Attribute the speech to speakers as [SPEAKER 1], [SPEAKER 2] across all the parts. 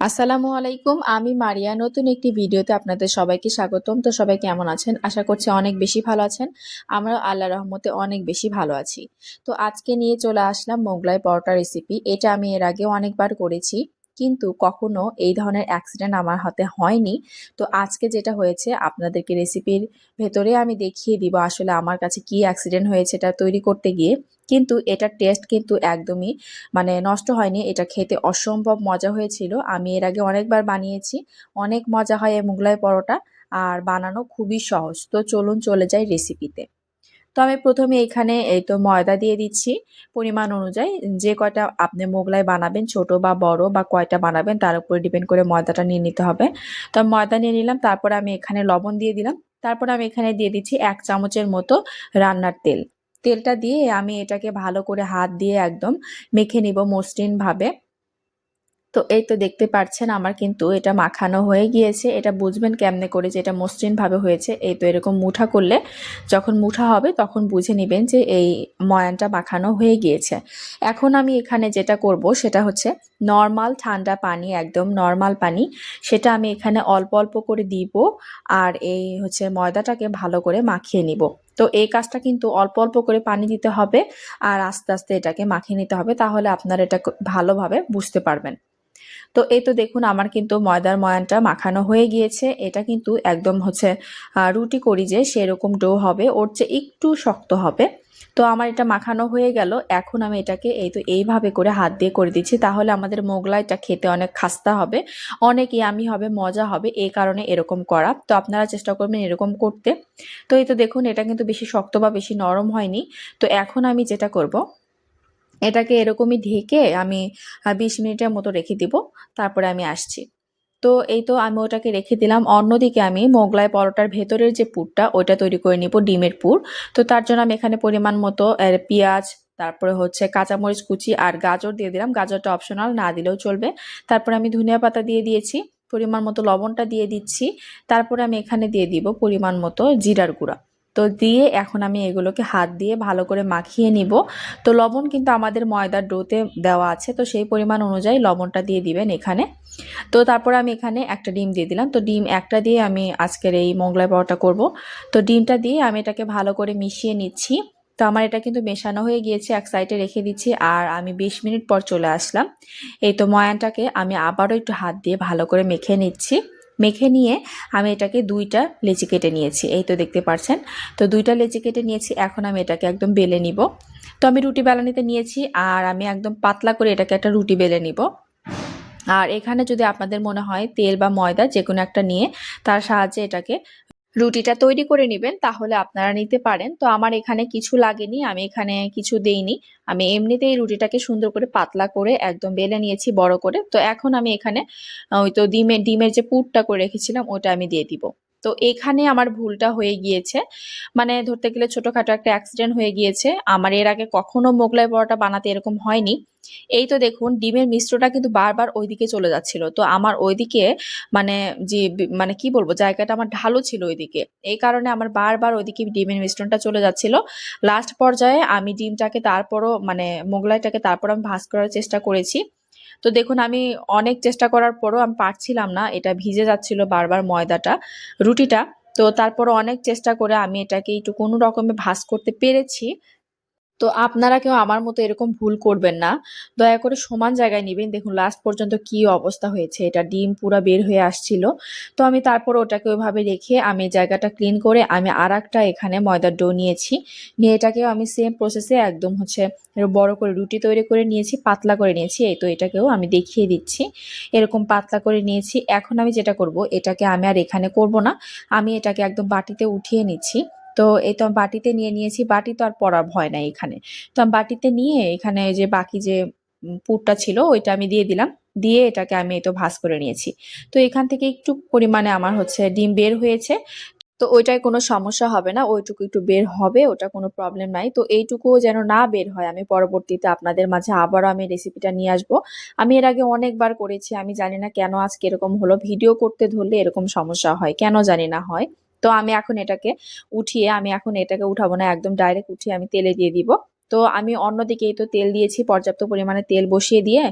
[SPEAKER 1] আসসালামু আলাইকুম, আমি মারিয়া। নতুন একটি ভিডিওতে আপনাদের সবাইকে স্বাগতম। তো সবাই কেমন আছেন? আশা করছি অনেক বেশি ভালো আছেন। আমরা আল্লাহ রহমতে অনেক বেশি ভালো আছি। তো আজকে নিয়ে চলে আসলাম মোগলাই পরোটা রেসিপি এটা আমি এর আগে অনেকবার করেছি। কিন্তু কখনো এই ধরনের অ্যাক্সিডেন্ট আমার হাতে হয়নি। তো আজকে যেটা হয়েছে, আপনাদেরকে রেসিপির ভেতরে আমি দেখিয়ে দিব আসলে আমার কাছে কি অ্যাক্সিডেন্ট হয়েছে এটা তৈরি করতে গিয়ে। কিন্তু এটার টেস্ট কিন্তু একদমই মানে নষ্ট হয়নি, এটা খেতে অসম্ভব মজা হয়েছিল। আমি এর আগে অনেকবার বানিয়েছি, অনেক মজা হয় এই মুগলাই পরোটা, আর বানানো খুবই সহজ। তো চলুন চলে যাই রেসিপিতে তো আমি প্রথমে এখানে এই তো ময়দা দিয়ে দিচ্ছি। পরিমাণ অনুযায়ী যে কয়টা আপনি মোগলাই বানাবেন, ছোট বা বড়, বা কয়টা বানাবেন, তার উপরে ডিপেন্ড করে ময়দাটা নিয়ে নিতে হবে। তো ময়দা নিয়ে নিলাম, তারপর আমি এখানে লবণ দিয়ে দিলাম। তারপর আমি এখানে দিয়ে দিচ্ছি এক চামচের মতো রান্নার তেল। তেলটা দিয়ে আমি এটাকে ভালো করে হাত দিয়ে একদম মেখে নিব মসৃণভাবে। তো এই তো দেখতে পাচ্ছেন আমার কিন্তু এটা মাখানো হয়ে গিয়েছে। এটা বুঝবেন কেমনে করে যে এটা মসৃণভাবে হয়েছে। এই তো এরকম মুঠা করলে যখন মুঠা হবে তখন বুঝে নেবেন যে এই ময়ানটা মাখানো হয়ে গিয়েছে। এখন আমি এখানে যেটা করব সেটা হচ্ছে নর্মাল ঠান্ডা পানি, একদম নর্মাল পানি, সেটা আমি এখানে অল্প অল্প করে দিব আর এই হচ্ছে ময়দাটাকে ভালো করে মাখিয়ে নিব। তো এই কাজটা কিন্তু অল্প অল্প করে পানি দিতে হবে আর আস্তে আস্তে এটাকে মাখিয়ে নিতে হবে, তাহলে আপনারা এটা ভালোভাবে বুঝতে পারবেন। তো এই তো দেখুন আমার কিন্তু ময়দার ময়ানটা মাখানো হয়ে গিয়েছে। এটা কিন্তু একদম হচ্ছে রুটি করি যে সেরকম ডো হবে, ওর চেয়ে একটু শক্ত হবে। তো আমার এটা মাখানো হয়ে গেল, এখন আমি এটাকে এই তো এইভাবে করে হাত দিয়ে করে দিচ্ছি, তাহলে আমাদের মোগলাইটা খেতে অনেক খাস্তা হবে, অনেক ইয়ামি হবে, মজা হবে এই কারণে এরকম করা। তো আপনারা চেষ্টা করবেন এরকম করতে। তো এই তো দেখুন, এটা কিন্তু বেশি শক্ত বা বেশি নরম হয়নি। তো এখন আমি যেটা করব এটাকে এরকমই ঢেকে আমি বিশ মিনিটের মতো রেখে দিব, তারপরে আমি আসছি। তো এই তো আমি ওটাকে রেখে দিলাম। অন্যদিকে আমি মোগলাই পরোটার ভেতরের যে পুরটা, ওইটা তৈরি করে নিব, ডিমের পুর। তো তার জন্য আমি এখানে পরিমাণ মতো পেঁয়াজ, তারপরে হচ্ছে কাঁচামরিচ কুচি আর গাজর দিয়ে দিলাম। গাজরটা অপশনাল না দিলেও চলবে। তারপরে আমি ধনিয়া পাতা দিয়ে দিয়েছি, পরিমাণ মতো লবণটা দিয়ে দিচ্ছি। তারপরে আমি এখানে দিয়ে দিব পরিমাণ মতো জিরার গুঁড়া। তো দিয়ে এখন আমি এগুলোকে হাত দিয়ে ভালো করে মাখিয়ে নিব। তো লবণ কিন্তু আমাদের ময়দার ডোতে দেওয়া আছে, তো সেই পরিমাণ অনুযায়ী লবণটা দিয়ে দিবেন এখানে। তো তারপর আমি এখানে একটা ডিম দিয়ে দিলাম। তো ডিম একটা দিয়ে আমি আজকের এই মোগলাই পরোটা করব। তো ডিমটা দিয়ে আমি এটাকে ভালো করে মিশিয়ে নিচ্ছি। তো আমার এটা কিন্তু মেশানো হয়ে গিয়েছে, এক সাইডে রেখে দিচ্ছি আর আমি ২০ মিনিট পর চলে আসলাম। এই তো ময়ানটাকে আমি আবারও একটু হাত দিয়ে ভালো করে মেখে নিচ্ছি। মেখে নিয়ে আমি এটাকে দুইটা লেচি কেটে নিয়েছি, এই তো দেখতে পাচ্ছেন তো দুইটা লেচি কেটে নিয়েছি, এখন আমি এটাকে একদম বেলে নিব। তো আমি রুটি বেলানিতে নিয়েছি, আর আমি একদম পাতলা করে এটাকে একটা রুটি বেলে নিব। আর এখানে যদি আপনাদের মনে হয় তেল বা ময়দা যে কোনো একটা নিয়ে, তার সাহায্যে এটাকে রুটিটা তৈরি করে নেবেন, তাহলে আপনারা নিতে পারেন। তো আমার এখানে কিছু লাগেনি, আমি এখানে কিছু দেইনি। আমি এমনিতেই রুটিটাকে সুন্দর করে পাতলা করে একদম বেলে নিয়েছি বড় করে। তো এখন আমি এখানে ওই তো ডিমের ডিমের যে পুরটা করে রেখেছিলাম, ওটা আমি দিয়ে দিব। তো এখানে আমার ভুলটা হয়ে গিয়েছে। মানে ধরতে গেলে ছোটোখাটো একটা অ্যাক্সিডেন্ট হয়ে গিয়েছে। আমার এর আগে কখনো মোগলাই পরোটা বানাতে এরকম হয়নি। এই তো দেখুন, ডিমের মিশ্রটা কিন্তু বারবার ওইদিকে চলে যাচ্ছিল। তো আমার ওইদিকে মানে যে মানে কি বলব, জায়গাটা আমার ঢালো ছিল ওইদিকে। এই কারণে আমার বারবার ওইদিকে ডিমের মিশ্রণটা চলে যাচ্ছিল। লাস্ট পর্যায়ে আমি ডিমটাকে তারপরও মানে মোগলাইটাকে তারপর আমি ভাজ করার চেষ্টা করেছি। তো দেখুন, আমি অনেক চেষ্টা করার পরও আমি পারছিলাম না। এটা ভিজে যাচ্ছিল বারবার ময়দাটা, রুটিটা। তো তারপর অনেক চেষ্টা করে আমি এটাকে একটু কোনো রকমে ভাস করতে পেরেছি। তো আপনারা কেউ আমার মতো এরকম ভুল করবেন না। দয়া করে সমান জায়গায় নেবেন। দেখুন লাস্ট পর্যন্ত কি অবস্থা হয়েছে। এটা ডিম পুরা বের হয়ে আসছিল। তো আমি তারপর ওটাকে ওইভাবে রেখে আমি জায়গাটা ক্লিন করে আমি আর এখানে ময়দার ডো নিয়েছি। নিয়ে এটাকেও আমি সেম প্রসেসে একদম হচ্ছে বড় করে রুটি তৈরি করে নিয়েছি, পাতলা করে নিয়েছি। এই তো এটাকেও আমি দেখিয়ে দিচ্ছি। এরকম পাতলা করে নিয়েছি। এখন আমি যেটা করব, এটাকে আমি আর এখানে করব না। আমি এটাকে একদম বাটিতে উঠিয়ে নিচ্ছি। তো এই তো বাটিতে নিয়ে নিয়েছি, বাটি তো আর পড়ার ভয় নাই এখানে। তো আমি বাটিতে নিয়ে এখানে যে বাকি যে পুরটা ছিল ওইটা আমি দিয়ে দিলাম, দিয়ে এটাকে আমি এই তো ভাজ করে নিয়েছি। তো এখান থেকে একটু পরিমাণে আমার হচ্ছে ডিম বের হয়েছে। তো ওইটায় কোনো সমস্যা হবে না, ওইটুকু একটু বের হবে, ওটা কোনো প্রবলেম নাই। তো এইটুকুও যেন না বের হয়, আমি পরবর্তীতে আপনাদের মাঝে আবারও আমি রেসিপিটা নিয়ে আসব। আমি এর আগে অনেকবার করেছি, আমি জানি না কেন আজকে এরকম হলো। ভিডিও করতে ধরলে এরকম সমস্যা হয়, কেন জানি না হয়। তো আমি এখন এটাকে উঠিয়ে, আমি এখন এটাকে উঠাবো না, একদম ডাইরেক্ট উঠিয়ে আমি তেলে দিয়ে দিব। তো আমি অন্যদিকে এই তো তেল দিয়েছি, পর্যাপ্ত পরিমাণে তেল বসিয়ে দিয়ে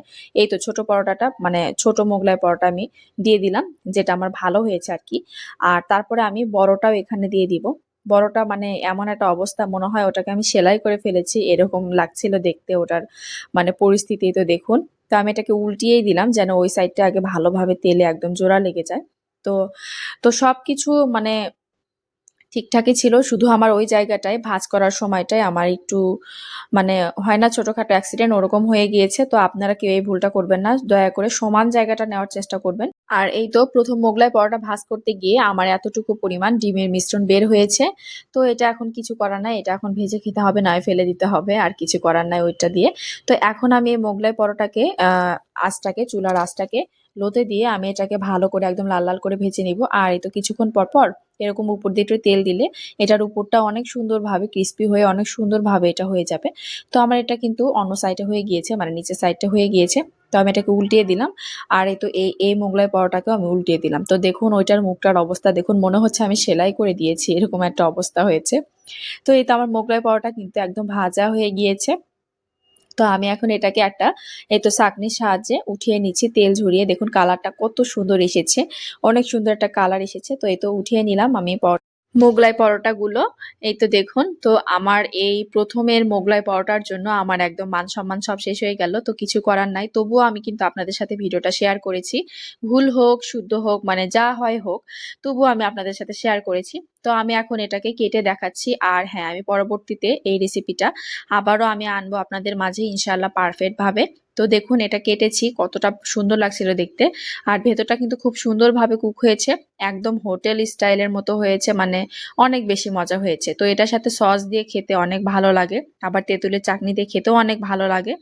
[SPEAKER 1] এই তো ছোট পরোটাটা মানে ছোট মোগলাই পরোটা আমি দিয়ে দিলাম, যেটা আমার ভালো হয়েছে আর কি। আর তারপরে আমি বড়টাও এখানে দিয়ে দিব। বড়টা মানে এমন একটা অবস্থা, মনে হয় ওটাকে আমি সেলাই করে ফেলেছি, এরকম লাগছিল দেখতে ওটার মানে পরিস্থিতি তো দেখুন। তো আমি এটাকে উল্টিয়েই দিলাম যেন ওই সাইডটা আগে ভালোভাবে তেলে একদম জোড়া লেগে যায়। তো তো সব কিছু মানে ঠিকঠাকই ছিল, শুধু আমার ওই জায়গাটায় ভাঁজ করার সময়টায় আমার একটু মানে হয় না ছোটোখাটো অ্যাক্সিডেন্ট ওরকম হয়ে গিয়েছে, তো আপনারা কেউ এই ভুলটা করবেন না। দয়া করে সমান জায়গাটা নেওয়ার চেষ্টা করবেন। আর এই তো প্রথম মোগলাই পরোটা ভাঁজ করতে গিয়ে আমার এতটুকু পরিমাণ ডিমের মিশ্রণ বের হয়েছে। তো এটা এখন কিছু করার নাই, এটা এখন ভেজে খেতে হবে, নয় ফেলে দিতে হবে, আর কিছু করার নাই ওইটা দিয়ে। তো এখন আমি এই মোগলাই পরোটাকে আঁচটাকে, চুলার আঁচটাকে লোতে দিয়ে আমি এটাকে ভালো করে একদম লাল লাল করে ভেজে নিব। আর এই তো কিছুক্ষণ পর পর এরকম উপর দিয়ে একটু তেল দিলে এটার উপরটা অনেক সুন্দরভাবে ক্রিস্পি হয়ে অনেক সুন্দরভাবে এটা হয়ে যাবে। তো আমার এটা কিন্তু অন্য সাইডে হয়ে গিয়েছে মানে নিচের সাইডটা হয়ে গিয়েছে। তো আমি এটাকে উল্টিয়ে দিলাম। আর এই তো এই এই মোগলাই পরোটাকেও আমি উল্টিয়ে দিলাম। তো দেখুন ওইটার মুখটার অবস্থা, দেখুন মনে হচ্ছে আমি সেলাই করে দিয়েছি, এরকম একটা অবস্থা হয়েছে। তো এই তো আমার মোগলাই পরোটা কিন্তু একদম ভাজা হয়ে গিয়েছে। তো আমি এখন এটাকে একটা, এই তো সাকনির সাহায্যে উঠিয়ে নিচ্ছি, তেল ঝরিয়ে। দেখুন কালারটা কত সুন্দর এসেছে। অনেক সুন্দর একটা কালার এসেছে। তো এই তো উঠিয়ে নিলাম আমি মোগলাই পরোটাগুলো। এই তো দেখুন, তো আমার এই প্রথমের মোগলাই পরোটার জন্য আমার একদম মান সম্মান সব শেষ হয়ে গেল, তো কিছু করার নাই। তবুও আমি কিন্তু আপনাদের সাথে ভিডিওটা শেয়ার করেছি। ভুল হোক, শুদ্ধ হোক মানে যা হয় হোক, তবুও আমি আপনাদের সাথে শেয়ার করেছি। তো আমি এখন এটাকে কেটে দেখাচ্ছি, আর হ্যাঁ আমি পরবর্তীতে এই রেসিপিটা আবারও আমি আনব আপনাদের মাঝে ইনশাল্লাহ পারফেক্ট ভাবে। তো দেখুন, এটা কেটেছি, কতটা সুন্দর লাগছিল দেখতে। আর ভেতরটা কিন্তু খুব সুন্দরভাবে কুক হয়েছে, একদম হোটেল স্টাইলের মতো হয়েছে মানে অনেক বেশি মজা হয়েছে। তো এটার সাথে সস দিয়ে খেতে অনেক ভালো লাগে, আবার তেঁতুলের চাটনি দিয়ে খেতেও অনেক ভালো লাগে।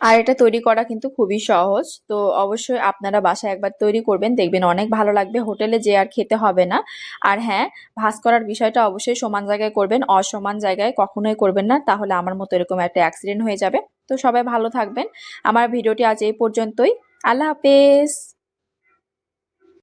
[SPEAKER 1] আর এটা তৈরি করা কিন্তু খুবই সহজ, তো অবশ্যই আপনারা বাসায় একবার তৈরি করবেন, দেখবেন অনেক ভালো লাগবে, হোটেলে যে আর খেতে হবে না। আর হ্যাঁ ভাঁজ করার বিষয়টা অবশ্যই সমান জায়গায় করবেন, অসমান জায়গায় কখনোই করবেন না, তাহলে আমার মতো এরকম একটা অ্যাক্সিডেন্ট হয়ে যাবে। তো সবাই ভালো থাকবেন। আমার ভিডিওটি আজ এই পর্যন্তই। আল্লাহ হাফেজ।